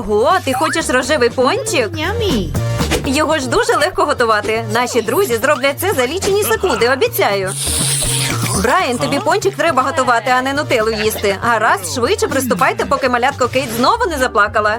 Ого, ти хочеш рожевий пончик? Його ж дуже легко готувати. Наші друзі зроблять це за лічені секунди, обіцяю. Брайан, тобі пончик треба готувати, а не нутелу їсти. Гаразд, швидше приступайте, поки малятко Кейт знову не заплакала.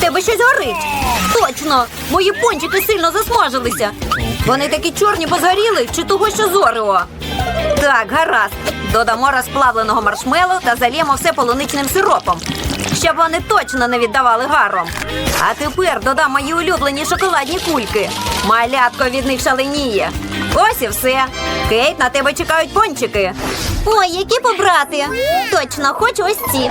Тебе щось горить. Точно, мої пончики сильно засмажилися. Вони такі чорні, бо чи того, що зорео. Так, гаразд. Додамо розплавленого маршмелу та зальємо все полуничним сиропом, щоб вони точно не віддавали гаром. А тепер додам мої улюблені шоколадні кульки. Малятко від них шаленіє. Ось і все. Кейт, на тебе чекають пончики. Ой, які побрати. Точно, хочу ось ці.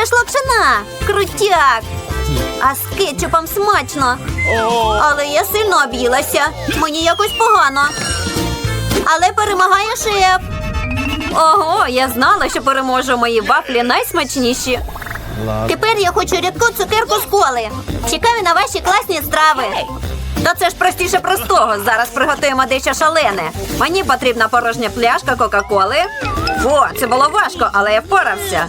Це ж лапшина. Крутяк. А з кетчупом смачно. Але я сильно об'їлася. Мені якось погано. Але перемагає шеф. Ого, я знала, що переможу мої вафлі найсмачніші. Тепер я хочу рідку цукерку з коли. Чекаю на ваші класні страви. Та це ж простіше простого. Зараз приготуємо дещо шалене. Мені потрібна порожня пляшка Кока-Коли. О, це було важко, але я впорався.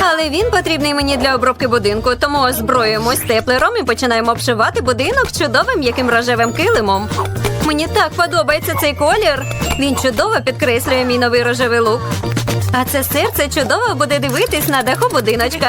Але він потрібний мені для обробки будинку, тому озброюємось теплером і починаємо обшивати будинок чудовим м'яким рожевим килимом. Мені так подобається цей колір. Він чудово підкреслює мій новий рожевий лук. А це серце чудово буде дивитись на даху будиночка.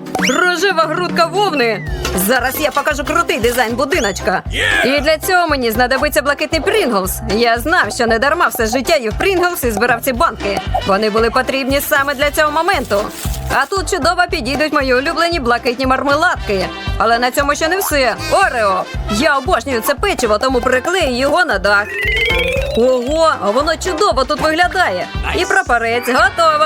Рожева грудка вовни. Зараз я покажу крутий дизайн будиночка. І для цього мені знадобиться блакитний Прінглс. Я знав, що не дарма все життя їв Прінглс і збирав ці банки. Вони були потрібні саме для цього моменту. А тут чудово підійдуть мої улюблені блакитні мармеладки. Але на цьому ще не все. Орео! Я обожнюю це печиво, тому приклею його на дах. Ого, а воно чудово тут виглядає. І прапорець готово.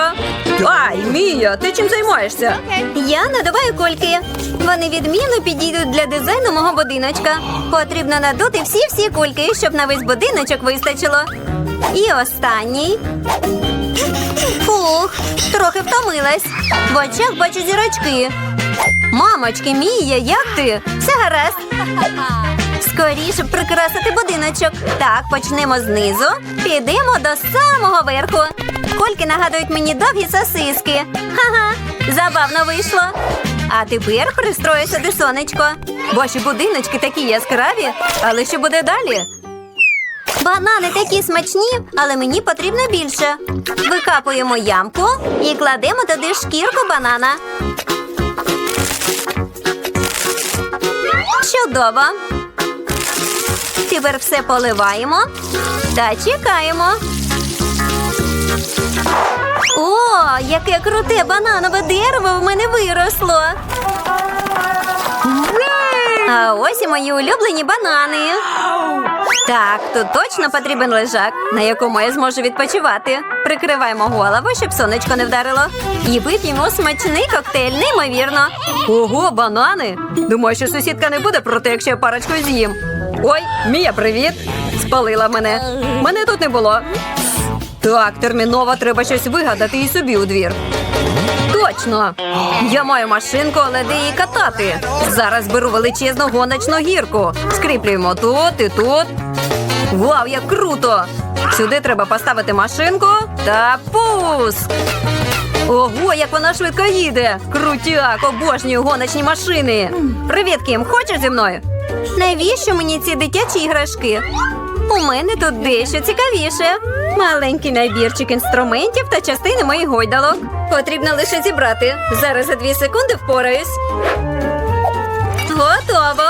Ай, Мія, ти чим займаєшся? Я надуваю кольки. Вони відмінно підійдуть для дизайну мого будиночка. Потрібно надути всі-всі кульки, щоб на весь будиночок вистачило. І останній. Фух, трохи втомилась. В очах бачу зірочки. Мамочки, Мія, як ти? Все гаразд. Скоріше прикрасити будиночок. Так, почнемо знизу. Підемо до самого верху. Кольки нагадують мені довгі сосиски. Ха-ха, забавно вийшло. А тепер пристрою сюди сонечко. Ваші будиночки такі яскраві, але що буде далі? Банани такі смачні, але мені потрібно більше. Викапуємо ямку і кладемо туди шкірку банана. Чудово. Тепер все поливаємо та чекаємо. О, яке круте бананове дерево в мене виросло. А ось і мої улюблені банани. Так, тут точно потрібен лежак, на якому я зможу відпочивати. Прикриваємо голову, щоб сонечко не вдарило. І вип'ємо смачний коктейль, неймовірно. Ого, банани! Думаю, що сусідка не буде проти, якщо я парочку з'їм. Ой, Мія, привіт! Спалила мене. Мене тут не було. Так, терміново треба щось вигадати і собі у двір. Точно! Я маю машинку, але де її катати? Зараз беру величезну гоночну гірку. Скріплюємо тут і тут. Вау, як круто! Сюди треба поставити машинку та пуск. Ого, як вона швидко їде! Крутяк, обожнюю гоночні машини. Привіт, Кім, хочеш зі мною? Навіщо мені ці дитячі іграшки? У мене тут дещо цікавіше. Маленький набірчик інструментів та частини моїх гойдалок. Потрібно лише зібрати. Зараз за дві секунди впораюсь. Готово.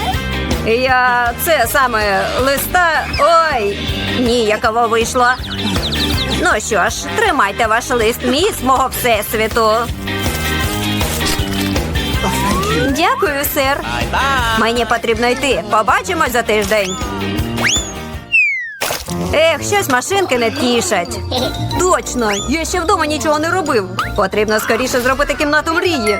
Я це саме листа. Ой, ніяково вийшло. Ну що ж, тримайте ваш лист мій мого всесвіту. Дякую, сир. Мені потрібно йти. Побачимось за тиждень. Ех, щось машинки не тішать. Точно, я ще вдома нічого не робив. Потрібно скоріше зробити кімнату мрії.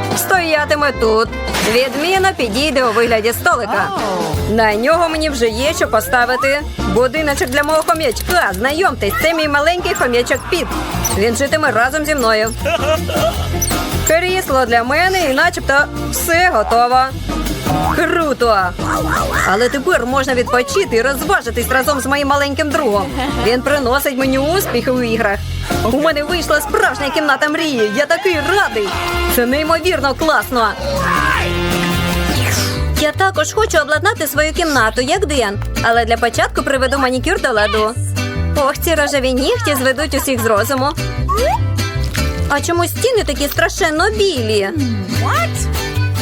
Стоятиме тут. Відміна підійде у вигляді столика. На нього мені вже є що поставити. Будиночок для мого хом'ячка. Знайомтесь, це мій маленький хом'ячок Піт. Він житиме разом зі мною. Крісло для мене і начебто все готово. Круто! Але тепер можна відпочити і розважитись разом з моїм маленьким другом. Він приносить мені успіхи у іграх. У мене вийшла справжня кімната мрії. Я такий радий. Це неймовірно класно. Я також хочу обладнати свою кімнату, як Ден. Але для початку приведу манікюр до ладу. Ох, ці рожеві нігті зведуть усіх з розуму. А чому стіни такі страшенно білі?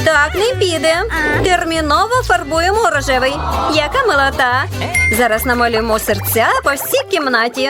Так, не піде. Терміново фарбуємо рожевий. Яка милота. Зараз намалюємо серця по всій кімнаті.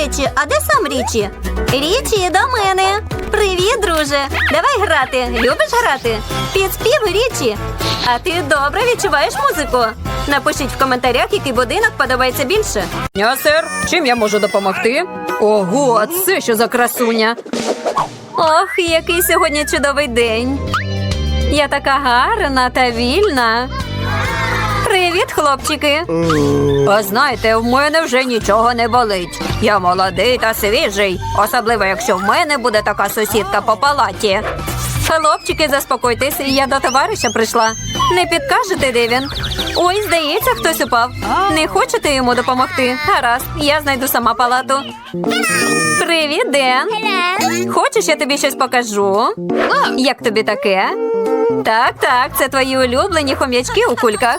Речі, а де сам Річі? Річі, до мене. Привіт, друже. Давай грати. Любиш грати? Під спів Річі. А ти добре відчуваєш музику? Напишіть в коментарях, який будинок подобається більше. Я, сер, чим я можу допомогти? Ого, це що за красуня? Ох, який сьогодні чудовий день. Я така гарна та вільна. Привіт, хлопчики. А знаєте, в мене вже нічого не болить. Я молодий та свіжий, особливо якщо в мене буде така сусідка по палаті. Хлопчики, заспокойтесь, я до товариша прийшла. Не підкажете, де він? Ой, здається, хтось упав. Не хочете йому допомогти? Гаразд, я знайду сама палату. Привіт, Ден. Хочеш, я тобі щось покажу? Як тобі таке? Так, так, це твої улюблені хом'ячки у кульках.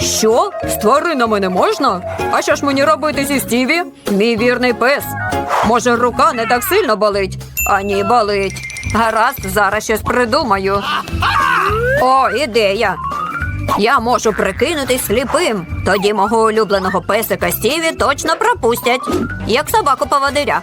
Що? З тваринами не можна? А що ж мені робити зі Стіві? Мій вірний пес. Може, рука не так сильно болить? А ні, болить. Гаразд, зараз щось придумаю. О, ідея. Я можу прикинутись сліпим. Тоді мого улюбленого песика Стіві точно пропустять, як собаку поводиря.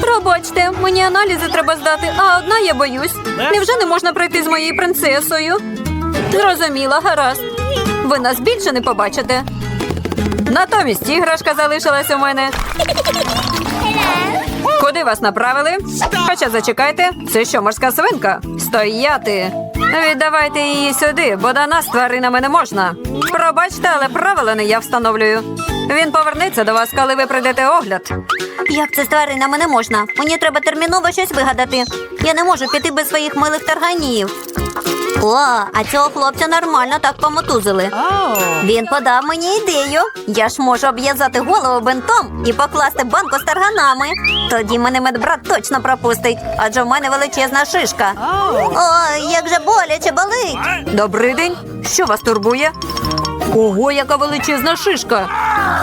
Пробачте, мені аналізи треба здати, а одна я боюсь. Невже не можна пройти з моєю принцесою? Зрозуміла, гаразд. Ви нас більше не побачите. Натомість іграшка залишилась у мене. Куди вас направили? Хоча зачекайте, це що, морська свинка? Стояти. Віддавайте її сюди, бо до нас тваринами не можна. Пробачте, але правила не я встановлюю. Він повернеться до вас, коли ви прийдете огляд. Як це з тваринами не можна? Мені треба терміново щось вигадати. Я не можу піти без своїх милих тарганів. О, а цього хлопця нормально так помотузили. Він подав мені ідею. Я ж можу обв'язати голову бинтом і покласти банку з тарганами. Тоді мене медбрат точно пропустить, адже в мене величезна шишка. Ой, як же боляче болить. Добрий день. Що вас турбує? Ого, яка величезна шишка.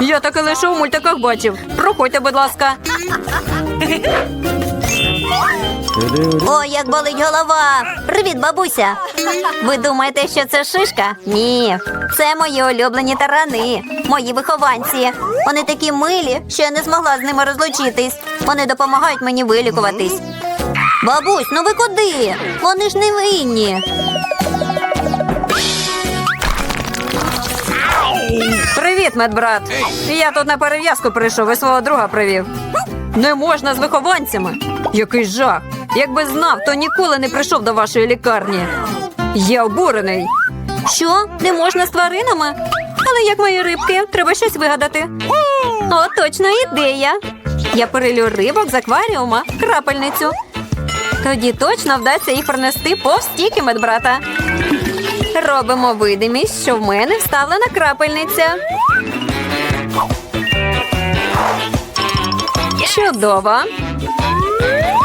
Я таке лише у мультиках бачив. Проходьте, будь ласка. О, як болить голова! Привіт, бабуся! Ви думаєте, що це шишка? Ні, це мої улюблені тарани, мої вихованці. Вони такі милі, що я не змогла з ними розлучитись. Вони допомагають мені вилікуватись. Бабусь, ну ви куди? Вони ж не винні. Привіт, медбрат. Я тут на перев'язку прийшов і свого друга привів. Не можна з вихованцями. Який жах. Якби знав, то ніколи не прийшов до вашої лікарні. Я обурений. Що? Не можна з тваринами? Але як мої рибки, треба щось вигадати. О, точно ідея. Я перелю рибок з акваріума крапельницю. Тоді точно вдасться їх пронести повз стійки медбрата. Робимо видимість, що в мене вставлена крапельниця. Чудово.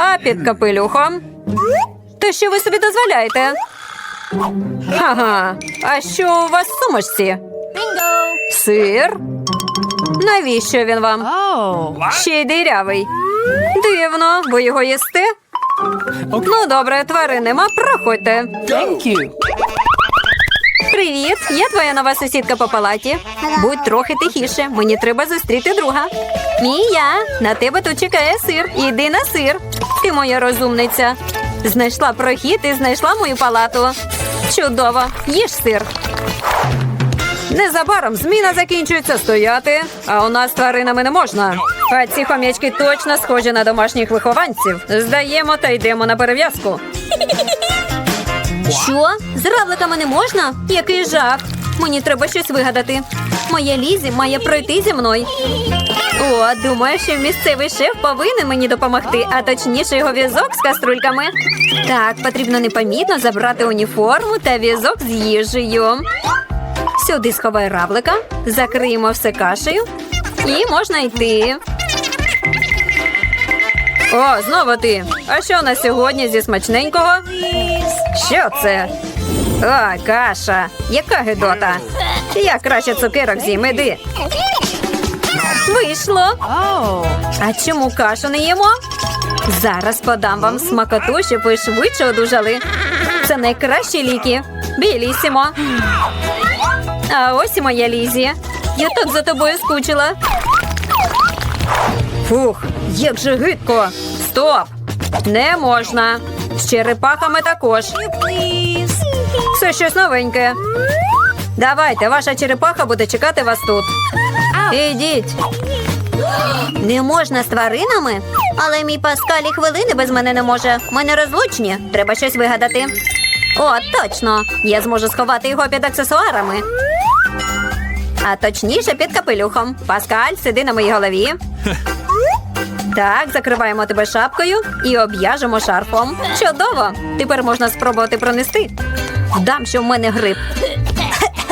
А під капелюхом? То що ви собі дозволяєте? Ага, а що у вас в сумочці? Сир? Навіщо він вам? Ще й дирявий. Дивно, ви його їсте? Ну, добре, тварин нема, проходьте. Привіт, я твоя нова сусідка по палаті. Будь трохи тихіше, мені треба зустріти друга. Мія, на тебе тут чекає сир. Іди на сир. Ти моя розумниця. Знайшла прохід і знайшла мою палату. Чудово, їж сир. Незабаром зміна закінчується стояти, а у нас тваринами не можна. А ці хом'ячки точно схожі на домашніх вихованців. Здаємо та йдемо на перев'язку. Що? З равликами не можна? Який жах. Мені треба щось вигадати. Моя Лізі має пройти зі мною. О, думаю, що місцевий шеф повинен мені допомогти, а точніше його візок з каструльками. Так, потрібно непомітно забрати уніформу та візок з їжею. Сюди сховай равлика, закриємо все кашею і можна йти. О, знову ти. А що у нас сьогодні зі смачненького? Що це? О, каша. Яка гидота. Я краще цукерок з'їм, іди. Вийшло. А чому кашу не їмо? Зараз подам вам смакоту, щоб ви швидше одужали. Це найкращі ліки. Білісімо. А ось і моя Лізі. Я так за тобою скучила. Фух, як же гидко. Стоп! Не можна. З черепахами також. Це щось новеньке. Давайте, ваша черепаха буде чекати вас тут. Ідіть. Не можна з тваринами? Але мій Паскаль і хвилини без мене не може. Ми не розлучні. Треба щось вигадати. О, точно! Я зможу сховати його під аксесуарами. А точніше під капелюхом. Паскаль, сиди на моїй голові. Так, закриваємо тебе шапкою і об'яжемо шарфом. Чудово! Тепер можна спробувати пронести. Вдам, що в мене грип.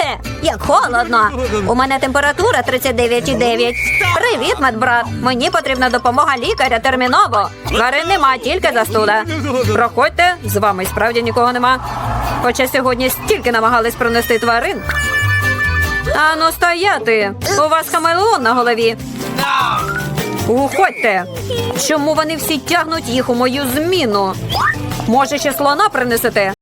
Хе-хе, Як холодно. У мене температура 39,9. Привіт, медбрат. Мені потрібна допомога лікаря терміново. Тварин нема, тільки застуда. Проходьте, з вами справді нікого нема. Хоча сьогодні стільки намагались пронести тварин. Ану, стояти! У вас хамелеон на голові. Уходьте! Чому вони всі тягнуть їх у мою зміну? Може, ще слона принесете?